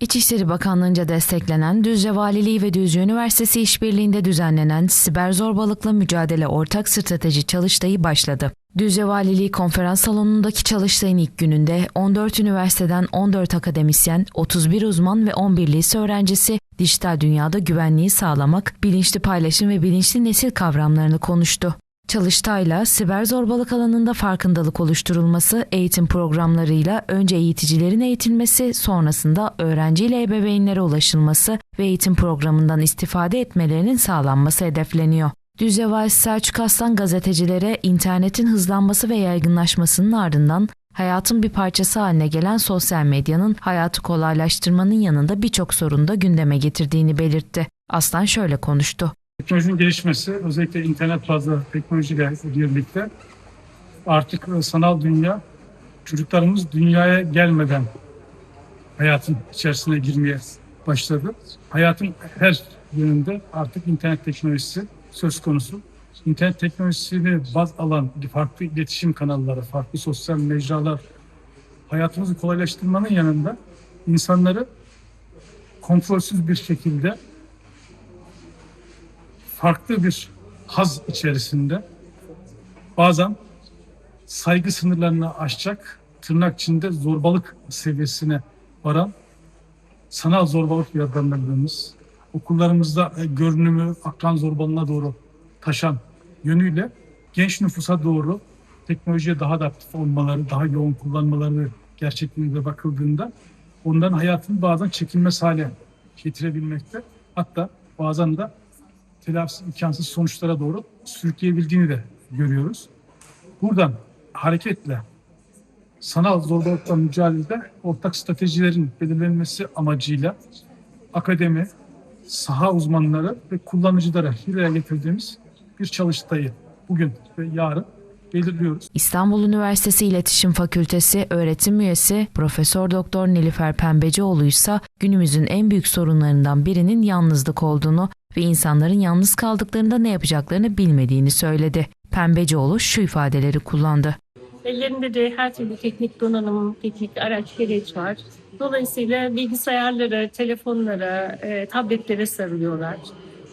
İçişleri Bakanlığı'nca desteklenen Düzce Valiliği ve Düzce Üniversitesi işbirliğinde düzenlenen siber zorbalıkla mücadele ortak strateji çalıştayı başladı. Düzce Valiliği konferans salonundaki çalıştayın ilk gününde 14 üniversiteden 14 akademisyen, 31 uzman ve 11 lise öğrencisi dijital dünyada güvenliği sağlamak, bilinçli paylaşım ve bilinçli nesil kavramlarını konuştu. Çalıştayla siber zorbalık alanında farkındalık oluşturulması, eğitim programlarıyla önce eğiticilerin eğitilmesi, sonrasında öğrenci ile ebeveynlere ulaşılması ve eğitim programından istifade etmelerinin sağlanması hedefleniyor. Düzce Valisi Selçuk Aslan gazetecilere internetin hızlanması ve yaygınlaşmasının ardından hayatın bir parçası haline gelen sosyal medyanın hayatı kolaylaştırmanın yanında birçok sorunu da gündeme getirdiğini belirtti. Aslan şöyle konuştu. Teknolojinin gelişmesi, özellikle internet bazlı teknolojiyle birlikte artık e, sanal dünya, çocuklarımız dünyaya gelmeden hayatın içerisine girmeye başladı. Hayatın her yönünde artık internet teknolojisi söz konusu. İnternet teknolojisini baz alan farklı iletişim kanalları, farklı sosyal mecralar hayatımızı kolaylaştırmanın yanında insanları kontrolsüz bir şekilde farklı bir haz içerisinde bazen saygı sınırlarını aşacak tırnak içinde zorbalık seviyesine varan sanal zorbalık adlandırdığımız okullarımızda e, görünümü akran zorbalığına doğru taşan yönüyle genç nüfusa doğru teknolojiye daha da aktif olmaları, daha yoğun kullanmaları gerçekliğine bakıldığında onların hayatını bazen çekilmez hale getirebilmekte. Hatta bazen de telafisi imkansız sonuçlara doğru sürükleyebildiğini de görüyoruz. Buradan hareketle sanal zorbalıkla mücadelede ortak stratejilerin belirlenmesi amacıyla akademi, saha uzmanları ve kullanıcılara bir araya getirdiğimiz bir çalıştayı bugün ve yarın belirliyoruz. İstanbul Üniversitesi İletişim Fakültesi öğretim üyesi Profesör Doktor Nilüfer Pembecioğlu ise günümüzün en büyük sorunlarından birinin yalnızlık olduğunu ve insanların yalnız kaldıklarında ne yapacaklarını bilmediğini söyledi. Pembecioğlu şu ifadeleri kullandı. Ellerinde de her türlü teknik donanım, teknik araç gereç var. Dolayısıyla bilgisayarlara, telefonlara, e, tabletlere sarılıyorlar.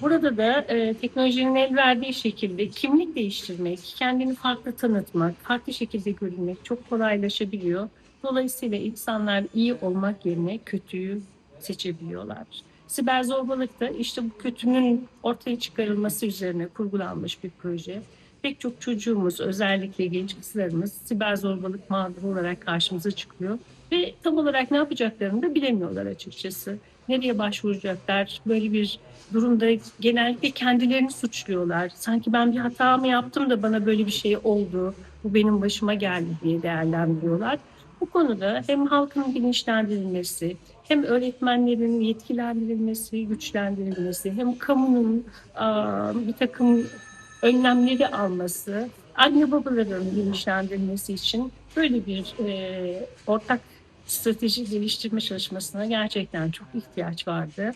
Burada da e, teknolojinin el verdiği şekilde kimlik değiştirmek, kendini farklı tanıtmak, farklı şekilde görünmek çok kolaylaşabiliyor. Dolayısıyla insanlar iyi olmak yerine kötüyü seçebiliyorlar. Siber zorbalık da işte bu kötünün ortaya çıkarılması üzerine kurgulanmış bir proje. Pek çok çocuğumuz özellikle genç kızlarımız siber zorbalık mağduru olarak karşımıza çıkıyor. Ve tam olarak ne yapacaklarını da bilemiyorlar açıkçası. Nereye başvuracaklar? Böyle bir durumda genellikle kendilerini suçluyorlar. Sanki ben bir hata mı yaptım da bana böyle bir şey oldu, bu benim başıma geldi diye değerlendiriyorlar. Bu konuda hem halkın bilinçlendirilmesi, hem öğretmenlerin yetkilendirilmesi, güçlendirilmesi, hem kamunun bir takım önlemleri alması, anne babaların bilinçlendirilmesi için böyle bir e, ortak strateji geliştirme çalışmasına gerçekten çok ihtiyaç vardı.